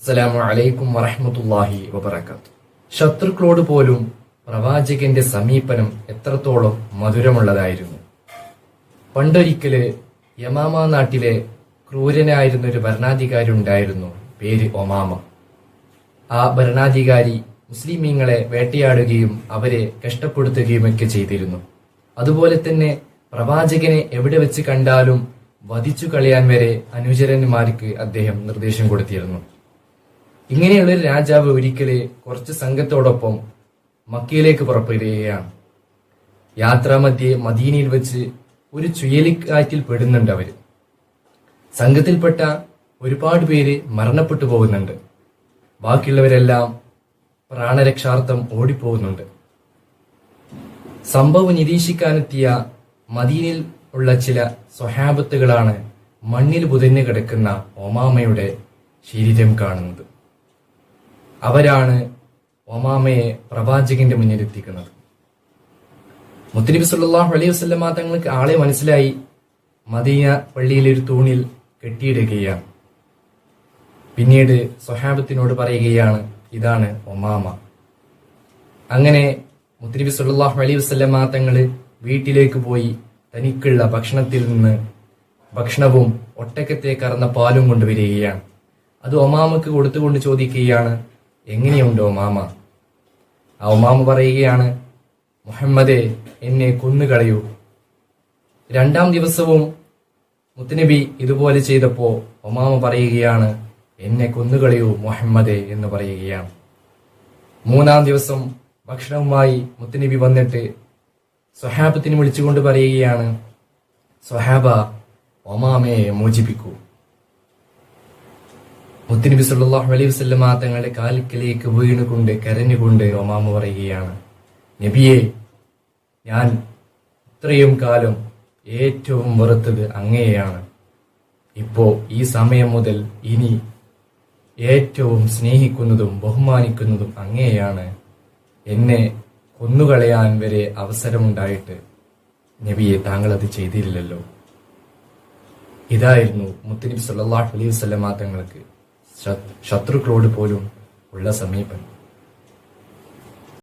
അസ്സലാമു അലൈക്കും വറഹ്മത്തുള്ളാഹി വബർക്കാത്തു ശത്രുക്കളോട് പോലും പ്രവാചകന്റെ സമീപനം എത്രത്തോളം മധുരമുള്ളതായിരുന്നു. പണ്ടൊരിക്കൽ യമാമ നാട്ടിലെ ക്രൂരനായിരുന്ന ഒരു ഭരണാധികാരി ഉണ്ടായിരുന്നു പേര് ഒമാമ. ആ ഭരണാധികാരി മുസ്ലിമീങ്ങളെ വേട്ടയാടുകയും അവരെ കഷ്ടപ്പെടുത്തുകയുമൊക്കെ ചെയ്തിരുന്നു. അതുപോലെ തന്നെ പ്രവാചകനെ എവിടെ വെച്ച് കണ്ടാലും വധിച്ചു കളയാൻ വരെ അനുചരന്മാർക്ക് അദ്ദേഹം നിർദ്ദേശം കൊടുത്തിരുന്നു. ഇങ്ങനെയുള്ള ഒരു രാജാവ് ഒരിക്കൽ കുറച്ച് സംഘത്തോടൊപ്പം മക്കയിലേക്ക് പുറപ്പെടുകയാണ്. യാത്രാമധ്യേ മദീനയിൽ വെച്ച് ഒരു ചുഴലിക്കാറ്റിൽ പെടുന്നുണ്ട് അവർ. സംഘത്തിൽപ്പെട്ട ഒരുപാട് പേര് മരണപ്പെട്ടു പോകുന്നുണ്ട്. ബാക്കിയുള്ളവരെല്ലാം പ്രാണരക്ഷാർത്ഥം ഓടിപ്പോകുന്നുണ്ട്. സംഭവം നിരീക്ഷിക്കാനെത്തിയ മദീനയിൽ ഉള്ള ചില സ്വഹാബത്തുകളാണ് മണ്ണിൽ പുതഞ്ഞു കിടക്കുന്ന ഒമാമയുടെ ശരീരം കാണുന്നത്. അവരാണ് ഒമാമയെ പ്രവാചകന്റെ മുന്നിൽ എത്തിക്കുന്നത് മുത്തനബി സുല്ലാഹു അലൈഹി വസ്ലമ തങ്ങൾക്ക് ആളെ മനസ്സിലായി മദീന പള്ളിയിലെ ഒരു തൂണിൽ കെട്ടിയിടുകയാണ്. പിന്നീട് സ്വഹാബത്തിനോട് പറയുകയാണ് ഇതാണ് ഒമാമ. അങ്ങനെ മുത്തനബി സുല്ലാഹു അലൈഹി വസ്ലമ തങ്ങൾ വീട്ടിലേക്ക് പോയി തനിക്കുള്ള ഭക്ഷണത്തിൽ നിന്ന് ഭക്ഷണവും ഒട്ടക്കത്തെ കറന്ന പാലും കൊണ്ടുവരികയാണ്. അത് ഒമാമക്ക് കൊടുത്തുകൊണ്ട് ചോദിക്കുകയാണ് എങ്ങനെയുണ്ട് മാമ? ആ ഉമാമ പറയുകയാണ് മുഹമ്മദെ എന്നെ കൊന്നുകളയൂ. രണ്ടാം ദിവസവും മുത്തനബി ഇതുപോലെ ചെയ്തപ്പോ ഒമാമ പറയുകയാണ് എന്നെ കൊന്നുകളയൂ മുഹമ്മദെ എന്ന് പറയുകയാണ്. മൂന്നാം ദിവസം ഭക്ഷണവുമായി മുത്തനബി വന്നിട്ട് സ്വഹാബത്തിന് വിളിച്ചുകൊണ്ട് പറയുകയാണ് സ്വഹാബ ഒമാമയെ മോചിപ്പിക്കൂ. മുത്തനബി സല്ലല്ലാഹു അലൈഹി വസല്ലമ തങ്ങളുടെ കാൽക്കലേക്ക് വീണുകൊണ്ട് കരഞ്ഞുകൊണ്ട് ഒമാമ പറയുകയാണ്. നബിയെ ഞാൻ ഇത്രയും കാലം ഏറ്റവും വെറുത്തത് അങ്ങയെയാണ്. ഇപ്പോ ഈ സമയം മുതൽ ഇനി ഏറ്റവും സ്നേഹിക്കുന്നതും ബഹുമാനിക്കുന്നതും അങ്ങേയാണ് എന്നെ കൊന്നുകളയാൻ വരെ അവസരമുണ്ടായിട്ട് നബിയെ താങ്കൾ അത് ചെയ്തില്ലല്ലോ. ഇതായിരുന്നു മുത്തനബി സല്ലല്ലാഹു അലൈഹി വസല്ലമ തങ്ങൾക്ക് ശത്രുക്കളോട് പോലും ഉള്ള സമീപനം.